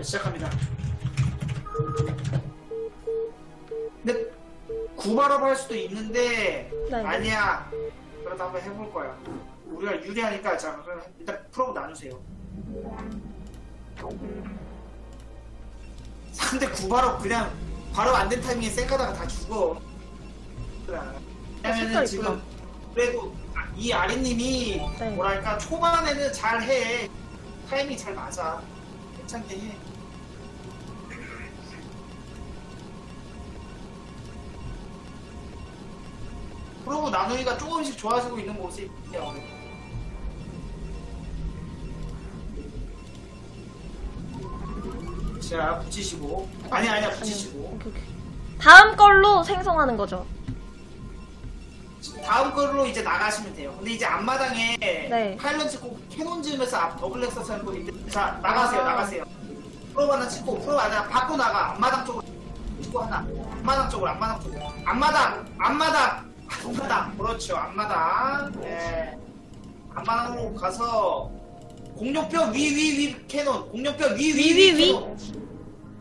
자, 시작합니다. 근데 구발업 할 수도 있는데 네. 아니야. 그래도 한번 해볼 거야. 우리가 유리하니까 자 그럼 일단 프로브 나누세요. 상대 구발업 그냥 바로 안 된 타이밍에 쌩가다가 다 죽어. 왜냐면은 색깔 지금. 그래도 이 아리님이 네. 뭐랄까 초반에는 잘 해. 타이밍 잘 맞아. 괜찮게 해. 프로브 나누기가 조금씩 좋아지고 있는 모습이야. 자, 붙이시고. 아니, 아니야, 붙이시고. 오케이, 오케이. 다음 걸로 생성하는 거죠. 다음 걸로 이제 나가시면 돼요. 근데 이제 앞마당에 네. 파일럿 찍고 캐논 지으면서 앞 더블 렉서스 할 건데 자 나가세요 아. 나가세요. 프로 하나 찍고 프로 하나 밖으로 나가 앞마당 쪽으로 찍고 하나 앞마당 쪽으로 앞마당 쪽으로 앞마당 앞마당 앞마당. 그렇죠. 앞마당. 네 앞마당으로 가서 공룡뼈 위 위 위 캐논. 공룡뼈 위 위 위, 위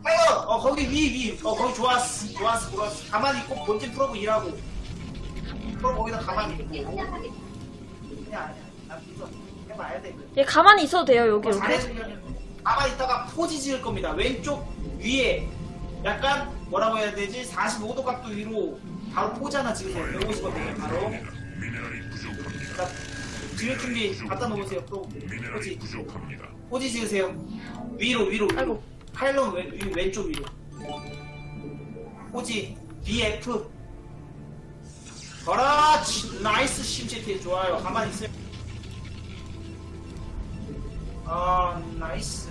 파일럿 어 거기 위 위. 어 거기 좋았어. 좋았어 좋았어. 가만히 있고 본진 프로브 일하고. 그럼 거기다 가만히 있고. 그냥 아니야 나 믿어 해봐야 돼 그래. 얘 가만히 있어도 돼요, 여기 뭐 이렇게. 잘해주려면 가만히 있다가 포지 지을 겁니다. 왼쪽 위에 약간 뭐라고 해야 되지? 45도 각도 위로 바로 하나 지으세요 150원 되게 바로. 자 지을 준비 갖다 놓으세요 또. 포지. 포지 지으세요. 위로 위로. 위로 아이고. 파일럿 왼, 위, 왼쪽 위로. 포지. BF 그렇지. 나이스 심시티. 좋아요. 가만히 있어요. 아 나이스.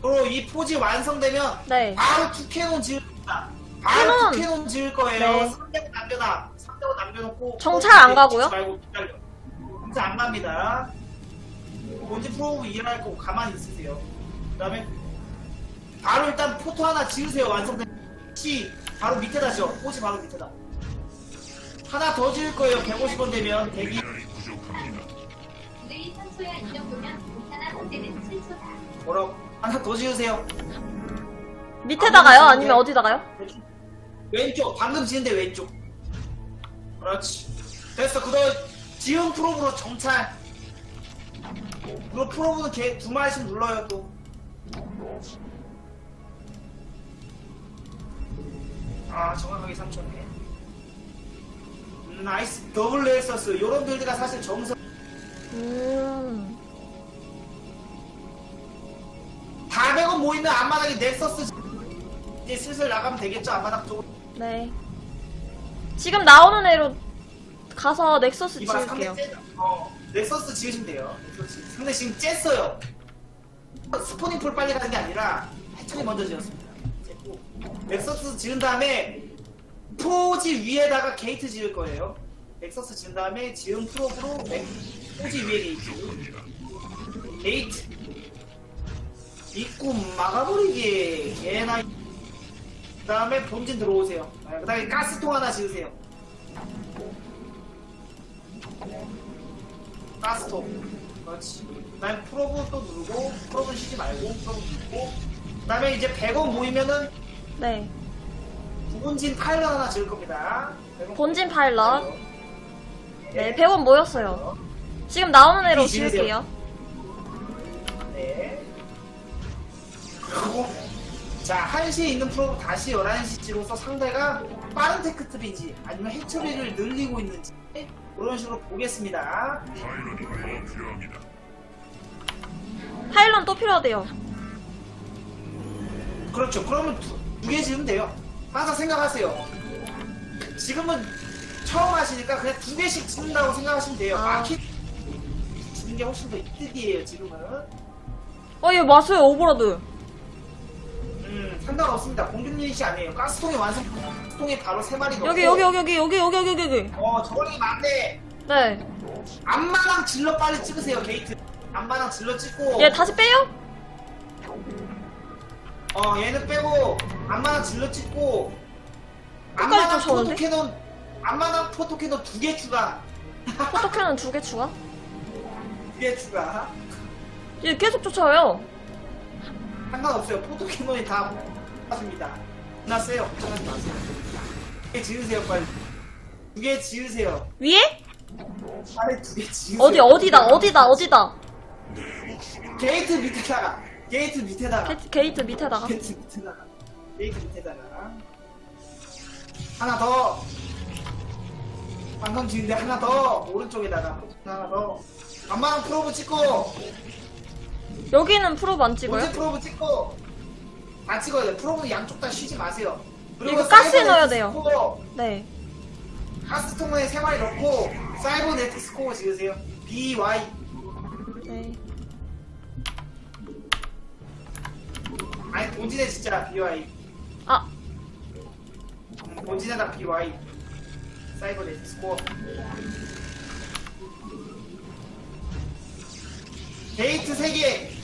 그리고 이 포지 완성되면 네. 바로 투캐논 지을 겁니다 바로 캐논! 투캐논 지을 거예요 네. 3대고 남겨놔 3대고 남겨놓고 정찰 안 가고요? 말고 기다려 정찰 안 갑니다 본지 프로브 일할 거고 가만히 있으세요 그 다음에 바로 일단 포토 하나 지으세요 완성된 시 바로 밑에다 지어 포지 바로 밑에다 하나 더 지을 거예요 150원 되면 대기 늘 평소야 이 정도면 괜찮아 문제는 7초다. 뭐라고 하나 더 지으세요 밑에다가요? 아, 아니면 네. 어디다가요? 왼쪽. 왼쪽 방금 지은데 왼쪽 그렇지 됐어 그거 지은 프로브로 정찰 그리고 프로브는 걔 두 마리씩 눌러요 또 아, 정확하게 3초네. 음, 나이스. 더블 레이서스. 요런 빌드가 사실 정석. 음. 400원 모이면 앞마당에 넥서스. 이제 슬슬 나가면 되겠죠, 앞마당 쪽으로. 네. 지금 나오는 애로 가서 넥서스 이봐, 지을게요. 째, 어, 넥서스 지으시면 돼요. 넥서스. 상대 지금 쬐어요. 스포닝 풀 빨리 가는 게 아니라 해처리 먼저 지었습니다. 쬐고. 넥서스 지은 다음에 포지 위에다가 게이트 지을 거예요. 넥서스 지은 다음에 지은 프로브로 넥- 포지 위에 게이트. 게이트. 입구 막아버리기. 개나. 그 다음에 본진 들어오세요. 그 다음에 가스통 하나 지으세요. 가스통. 그렇지. 그 다음에 프로브 또 누르고, 프로브 쉬지 말고, 프로브 누르고. 그 다음에 이제 100원 모이면은 네. 부본진 파일럿 하나 지을 겁니다. 100원 본진 파일럿. 네, 100원 모였어요. 지금 나오는 애로 이 지으세요. 지을게요. 네. 그리고, 자, 1시에 있는 프로브 다시 11시쯤으로서 상대가 빠른 테크트인지 아니면 해처리를 늘리고 있는지 그런 식으로 보겠습니다. 파일럿 또 필요하대요. 그렇죠. 그러면 두개 지으면 돼요. 항상 생각하세요. 지금은 처음 하시니까 그냥 두 개씩 짓는다고 생각하시면 돼요. 아. 마켓 짓는 게 훨씬 더 이득이에요, 지금은. 어, 얘 맞아요, 오버로드. 음, 상관없습니다. 공중 유닛이 아니에요. 가스통이 완성, 가스통이 바로 세 마리 넣고. 여기, 여기, 여기, 여기, 여기, 여기, 여기, 여기. 어, 저걸이 맞네. 네. 앞마당 질러 빨리 찍으세요, 게이트. 앞마당 질러 찍고. 얘 다시 빼요? 어, 얘는 빼고, 앞마당 질러 찍고. 앞마당? 포토캐논, 앞마당 포토캐논 두 개 추가. 포토캐논 두 개 추가? 두 개 추가. 얘 계속 쫓아와요. 상관없어요. 포토캐논이 다 하십니다. 끝났어요. 걱정하지 마세요. 두개 지으세요, 빨리. 두 개 지으세요. 위에? 빨리 두 개 지으세요. 어디, 어디다, 어디다, 어디다. 게이트 밑에다가. 게이트 밑에다가. 게이트, 게이트 밑에다가. 게이트 밑에다가. 게이트 밑에다가. 하나 더. 방금 지은데 하나 더. 오른쪽에다가. 하나 더. 안마랑 프로브 찍고. 여기는 프로브 안 찍어요? 본체 프로브 찍고. 다 찍어야 돼. 프로브는 양쪽 다 쉬지 마세요. 이거 가스 사이버 넣어야 돼요. 스코어, 네. 가스통에 세 마리 넣고 사이버 네트 스코어 지으세요. BY. 네. 아니 본진에 진짜 BY. 아, 음, 본진에다 BY. 사이버 네트 스코어. 게이트 3개.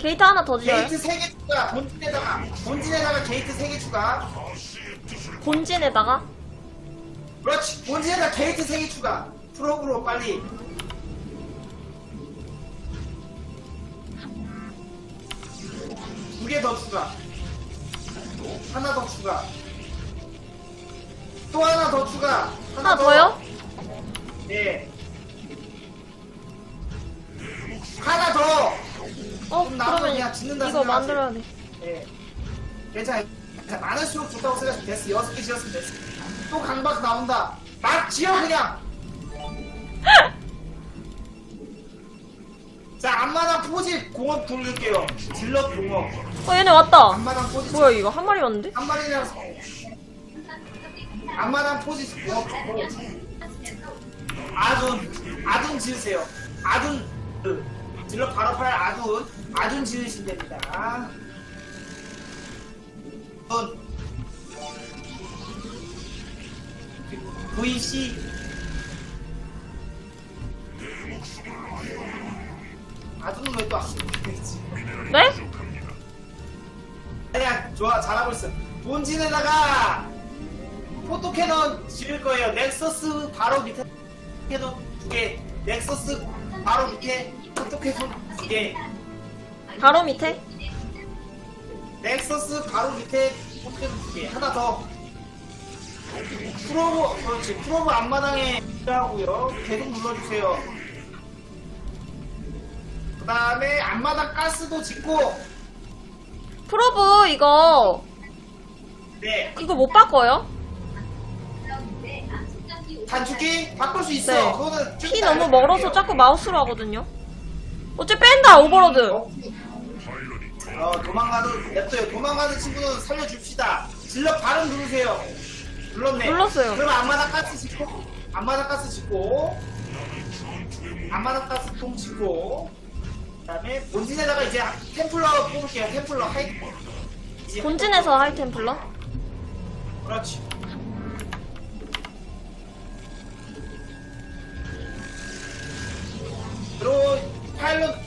게이트 하나 더 지어요? 게이트 3개 추가. 본진에다가. 본진에다가 게이트 3개 추가. 본진에다가? 그렇지. 본진에다 게이트 3개 추가. 프로브로 빨리. 두 개 더 추가. 하나 더 추가. 또 하나 더 추가. 하나 더요? 네. 하나 더. 어, 그럼 나도 그냥 짓는다 이거 생각하세요. 만들어야 돼. 네. 괜찮아요. 많을수록 좋다고 생각하시면 됐어. 여섯 개 지었으면 됐어. 또 강박 나온다. 막 지어 그냥. 자 앞마당 포지 공업 돌릴게요. 질럿 공업. 어, 얘네 왔다. 앞마당 포지 뭐야, 이거 한 마리 왔는데? 한 마리라서. 앞마당 포지 공업 좋고. 아둔 아둔 지으세요. 아둔 그 질럿 바로 팔 아둔 아둔 지으시면 됩니다. 아둔 VC 아둔은 왜또 안 되지? 네? 아니야 좋아 잘하고 있어 본진에다가 포토캐논 지을 거예요 넥서스 바로 밑에 캐논 두개 넥서스 바로 밑에 포토캐논 두개 바로 밑에? 넥서스 바로 밑에 포토캐논 두개 하나 더 프로브 그렇지 프로브 앞마당에 하고요 계속 눌러주세요 그 다음에 앞마당 가스도 짓고 프로브, 이거, 네 이거 못 바꿔요? 단축키 바꿀 수 있어 네. 그거는 이따 너무 멀어서. 자꾸 마우스로 하거든요. 어째 뺀다, 오버로드. 어, 도망가는, 냅둬요. 도망가는 친구는 살려줍시다. 질럿 발음 누르세요. 눌렀네. 눌렀어요. 그럼 앞마당 가스 짓고, 앞마당 가스 짓고, 앞마당 가스 통 짓고, 그 다음에 본진에다가 이제 템플러 뽑을게요. 템플러 하이. 이제 본진에서 하이템플러? 그렇지.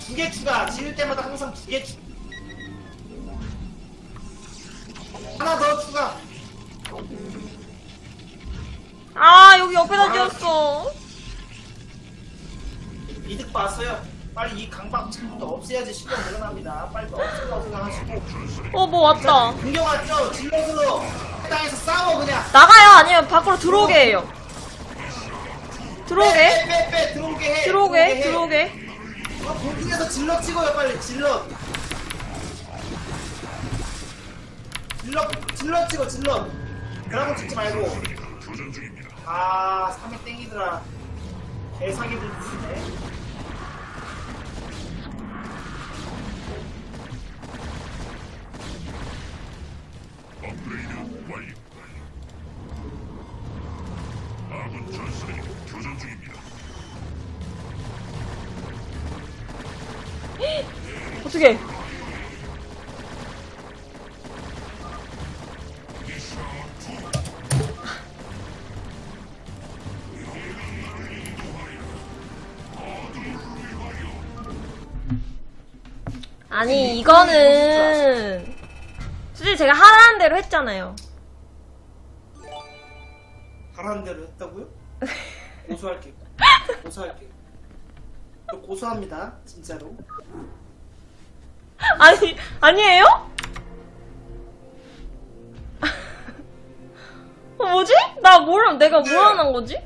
두 개 추가. 지을 때마다 항상 두 개 추가. 하나 더 추가. 아, 여기 옆에다 지었어. 이득 봤어요. 빨리 이 강박 창부터 없애야지 시간 늘어납니다. 빨리 없애라고 생각하시고. 어, 뭐 왔다. 공격 왔죠? 질럿으로 땅에서 싸워 그냥. 나가요? 아니면 밖으로 들어오게 해요? 들어오게? 빼, 빼, 빼, 들어오게 해. 들어오게? 해. 들어오게? 어, 본진에서 질럿 찍어요 빨리 질럿. 질럿, 질럿 찍어 질럿. 그라고 찍지 말고. 아, 3회 땡기더라. 개사기 분이네. 어떻게? 아니 이거는 솔직히 제가 하라는 대로 했잖아요. 가라는 대로 했다고요? 고소할게요. 저 고소합니다. 진짜로. 아니, 아니에요? 어, 뭐지? 나 뭘, 내가 뭘안한 거지?